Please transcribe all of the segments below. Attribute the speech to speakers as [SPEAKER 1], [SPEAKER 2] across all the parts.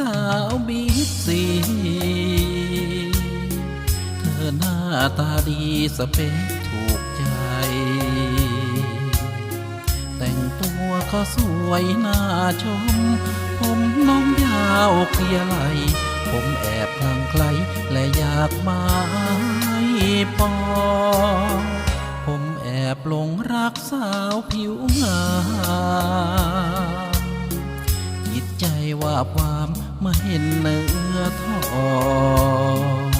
[SPEAKER 1] สาวบีซีเธอหน้าตาดีสเปคถูกใจ แต่งตัวก็สวยน่าชม ผมน้องยาวเคลียร์ไหล ผมแอบพลังไคลและอยากมาให้ปอผมแอบหลงรักสาวผิวงามจิตใจว่าความ มื่อเห็นเนื้อทอง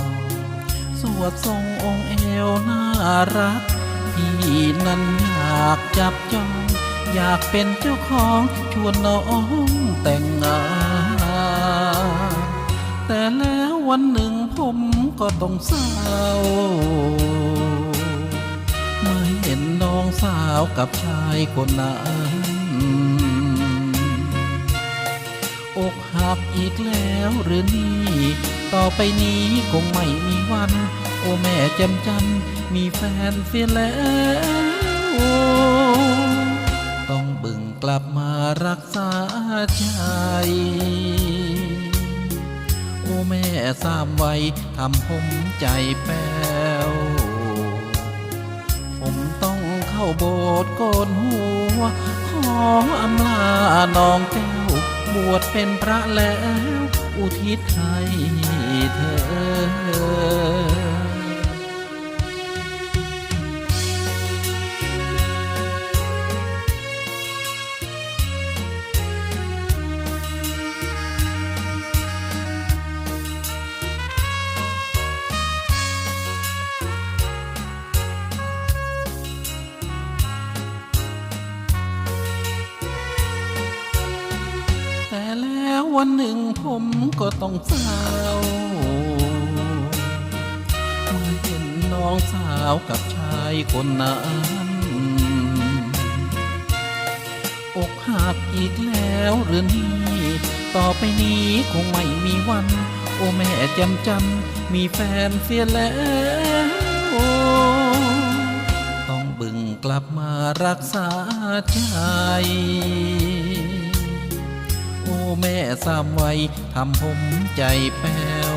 [SPEAKER 1] สวดทรงองค์เอวน่ารัก พี่นั้นอยากจับจอง อยากเป็นเจ้าของชวนน้องแต่งงานแต่แล้ววันหนึ่งผมก็ต้องเศร้าเมื่อเห็นน้องสาวกับชายคนนั้น อกหักอีกแล้วหรือนี่ ต่อไปนี้คงไม่มีวัน โอแม่จำจันมีแฟนเสียแล้ว ต้องบึงกลับมารักษาใจ โอแม่สามไว้ทำผมใจแป้ว ผมต้องเข้าโบสถ์โกนหัว ขออำลาน้องแก้ว บวชเป็นพระแล้ว อุทิศให้เธอ วันหนึ่งผมก็ต้องเศร้าเมื่อเห็นน้องสาวกับชายคนนั้นอกหักอีกแล้วหรือนี่ ต่อไปนี้คงไม่มีวัน โอ้แม่จำจันมีแฟนเสียแล้ว ต้องบึงกลับมารักษาใจ สามไว้ทำผมใจแป้ว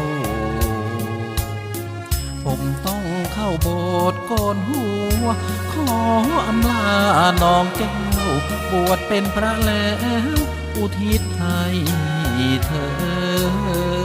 [SPEAKER 1] ผมต้องเข้าโบสถ์โกนหัว ขออำลาน้องแก้วบวชเป็นพระแล้ว อุทิศให้เธอ